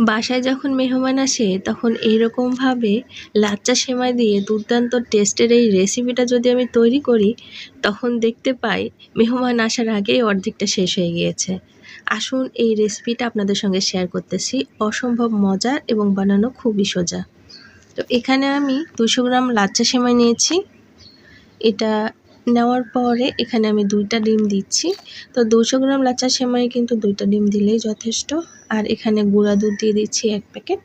বাসায় যখন মেহমান আসে, তখন এইরকমভাবে লাচ্চা সেমাই দিয়ে দুর্দান্ত টেস্টের এই রেসিপিটা যদি আমি তৈরি করি, তখন দেখতে পাই মেহমান আসার আগেই অর্ধেকটা শেষ হয়ে গিয়েছে। আসুন এই রেসিপিটা আপনাদের সঙ্গে শেয়ার করতেছি। অসম্ভব মজার এবং বানানো খুবই সোজা। তো এখানে আমি দুশো গ্রাম লাচ্চা সেমাই নিয়েছি। এটা নেওয়ার পরে এখানে আমি দুইটা ডিম দিচ্ছি। তো দুশো গ্রাম লাচ্চা সেমাই কিন্তু দুইটা ডিম দিলেই যথেষ্ট। আর এখানে গুঁড়া দুধ দিয়ে দিচ্ছি এক প্যাকেট।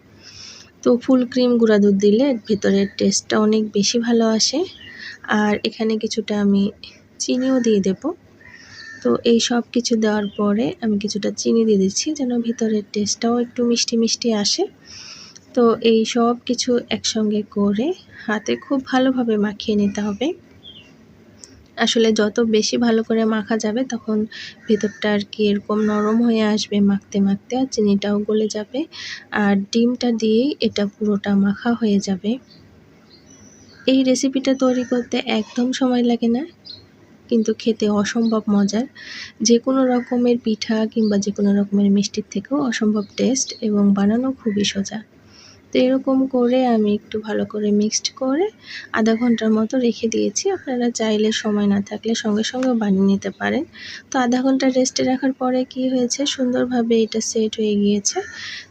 তো ফুল ক্রিম গুঁড়া দুধ দিলে ভেতরের টেস্টটা অনেক বেশি ভালো আসে। আর এখানে কিছুটা আমি চিনিও দিয়ে দেব। তো এই সব কিছু দেওয়ার পরে আমি কিছুটা চিনি দিয়ে দিচ্ছি যেন ভিতরের টেস্টটাও একটু মিষ্টি মিষ্টি আসে। তো এই সব কিছু একসঙ্গে করে হাতে খুব ভালোভাবে মাখিয়ে নিতে হবে। আসলে যত বেশি ভালো করে মাখা যাবে, তখন ভেতরটা আর কি এরকম নরম হয়ে আসবে মাখতে মাখতে আর চিনিটাও গলে যাবে। আর ডিমটা দিয়েই এটা পুরোটা মাখা হয়ে যাবে। এই রেসিপিটা তৈরি করতে একদম সময় লাগে না, কিন্তু খেতে অসম্ভব মজার। যে কোনো রকমের পিঠা কিংবা যে কোনো রকমের মিষ্টির থেকেও অসম্ভব টেস্ট এবং বানানো খুবই সোজা। তো এরকম করে আমি একটু ভালো করে মিক্সড করে আধা ঘণ্টার মতো রেখে দিয়েছি। আপনারা চাইলে সময় না থাকলে সঙ্গে সঙ্গে বানিয়ে নিতে পারেন। তো আধা ঘণ্টা রেস্টে রাখার পরে কি হয়েছে? সুন্দরভাবে এটা সেট হয়ে গিয়েছে।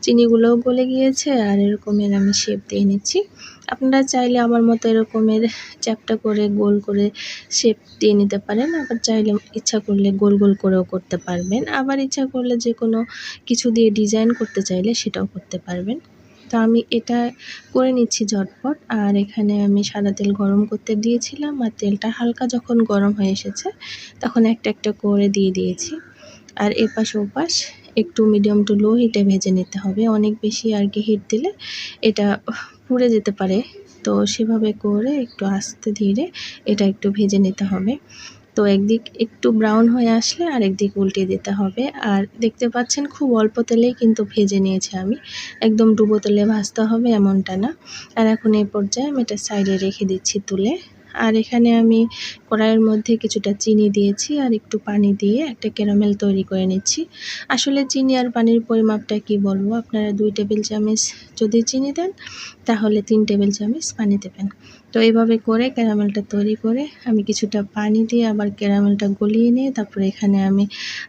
চিনিগুলোও গলে গিয়েছে আর এরকমের আমি শেপ দিয়ে নিচ্ছি। আপনারা চাইলে আমার মতো এরকমের চ্যাপটা করে গোল করে শেপ দিয়ে নিতে পারেন। আবার চাইলে ইচ্ছা করলে গোল গোল করেও করতে পারবেন। আবার ইচ্ছা করলে যে কোনো কিছু দিয়ে ডিজাইন করতে চাইলে সেটাও করতে পারবেন। তো আমি এটা করে নিচ্ছি ঝটপট। আর এখানে আমি সাদা তেল গরম করতে দিয়েছিলাম আর তেলটা হালকা যখন গরম হয়ে এসেছে তখন একটা একটা করে দিয়ে দিয়েছি। আর এপাশ ওপাশ একটু মিডিয়াম টু লো হিটে ভেজে নিতে হবে। অনেক বেশি আর কি হিট দিলে এটা পুড়ে যেতে পারে। তো সেভাবে করে একটু আস্তে ধীরে এটা একটু ভেজে নিতে হবে। তো একদিক একটু ব্রাউন হয়ে আসলে আর একদিক উল্টে দিতে হবে। আর দেখতে পাচ্ছেন খুব অল্প তেলেই কিন্তু ভেজে নিয়েছি আমি। একদম ডুবো তেলে ভাজতে হবে এমনটা না। আর এখন এই পর্যায়ে আমি এটা সাইডে রেখে দিচ্ছি তুলে। আর এখানে আমি কড়াইয়ের মধ্যে কিছুটা চিনি দিয়েছি আর একটু পানি দিয়ে একটা ক্যারামেল তৈরি করে নিচ্ছি। আসলে চিনি আর পানির পরিমাপটা কি বলব? আপনারা দুই টেবিল চামচ যদি চিনি দেন, তাহলে তিন টেবিল চামচ পানি দেবেন। তো এইভাবে করে ক্যারামেলটা তৈরি করে আমি কিছুটা পানি দিয়ে আবার ক্যারামেলটা গলিয়ে নিয়ে তারপরে এখানে আমি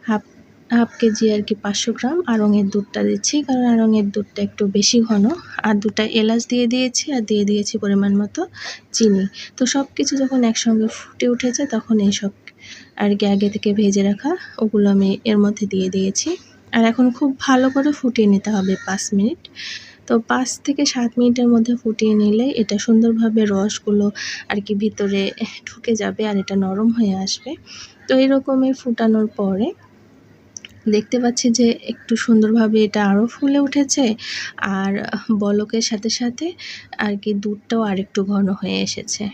হাফ হাফ কেজি আর কি পাঁচশো গ্রাম আড়ঙের দুধটা দিচ্ছি, কারণ আড়ঙের দুধটা একটু বেশি ঘন। আর দুটা এলাচ দিয়ে দিয়েছি, আর দিয়ে দিয়েছি পরিমাণ মতো চিনি। তো সব কিছু যখন একসঙ্গে ফুটে উঠেছে, তখন এইসব আর কি আগে থেকে ভেজে রাখা ওগুলো আমি এর মধ্যে দিয়ে দিয়েছি। আর এখন খুব ভালো করে ফুটিয়ে নিতে হবে পাঁচ মিনিট। তো পাঁচ থেকে সাত মিনিটের মধ্যে ফুটিয়ে নিলে এটা সুন্দরভাবে রসগুলো আর কি ভিতরে ঢুকে যাবে, আর এটা নরম হয়ে আসবে। তো এরকমই ফুটানোর পরে দেখতে পাচ্ছি যে একটু সুন্দরভাবে এটা আরও ফুলে উঠেছে। আর বলকের সাথে সাথে আর কি দুধটাও আরেকটু ঘন হয়ে এসেছে।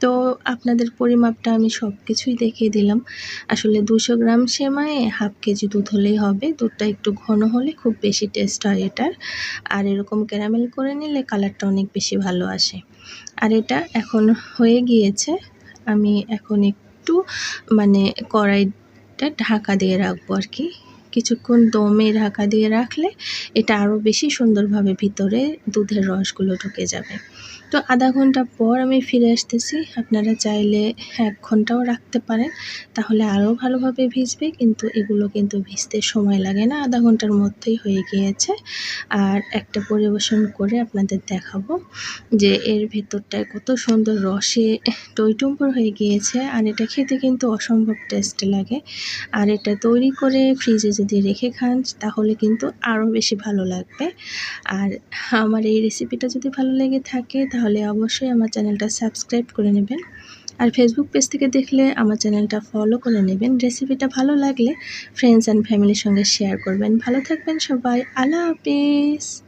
তো আপনাদের পরিমাপটা আমি সব কিছুই দেখিয়ে দিলাম। আসলে দুশো গ্রাম সেমায়ে হাফ কেজি দুধ হলেই হবে। দুধটা একটু ঘন হলে খুব বেশি টেস্ট হয় এটার। আর এরকম ক্যারামেল করে নিলে কালারটা অনেক বেশি ভালো আসে। আর এটা এখন হয়ে গিয়েছে। আমি এখন একটু মানে কড়াই এটা ঢাকা দিয়ে রাখব আর কি। কিছুক্ষণ দমে ঢাকা দিয়ে রাখলে এটা আরও বেশি সুন্দরভাবে ভিতরে দুধের রসগুলো ঢুকে যাবে। তো আধা ঘণ্টা পর আমি ফিরে আসতেছি। আপনারা চাইলে এক ঘন্টাও রাখতে পারেন। তাহলে আরও ভালোভাবে ভিজবে, কিন্তু এগুলো কিন্তু ভিজতে সময় লাগে না। আধা ঘণ্টার মধ্যেই হয়ে গিয়েছে। আর একটা পরিবেশন করে আপনাদের দেখাবো যে এর ভেতরটায় কত সুন্দর রসে টইটুম্বর হয়ে গিয়েছে। আর এটা খেতে কিন্তু অসম্ভব টেস্ট লাগে। আর এটা তৈরি করে ফ্রিজে যদি রেখে খান, তাহলে কিন্তু আরও বেশি ভালো লাগবে। আর আমার এই রেসিপিটা যদি ভালো লেগে থাকে, তাহলে অবশ্যই আমার চ্যানেলটা সাবস্ক্রাইব করে নেবেন। আর ফেসবুক পেজ থেকে দেখলে আমার চ্যানেলটা ফলো করে নেবেন। রেসিপিটা ভালো লাগলে ফ্রেন্ডস অ্যান্ড ফ্যামিলির সঙ্গে শেয়ার করবেন। ভালো থাকবেন সবাই। আল্লাহ হাফিজ।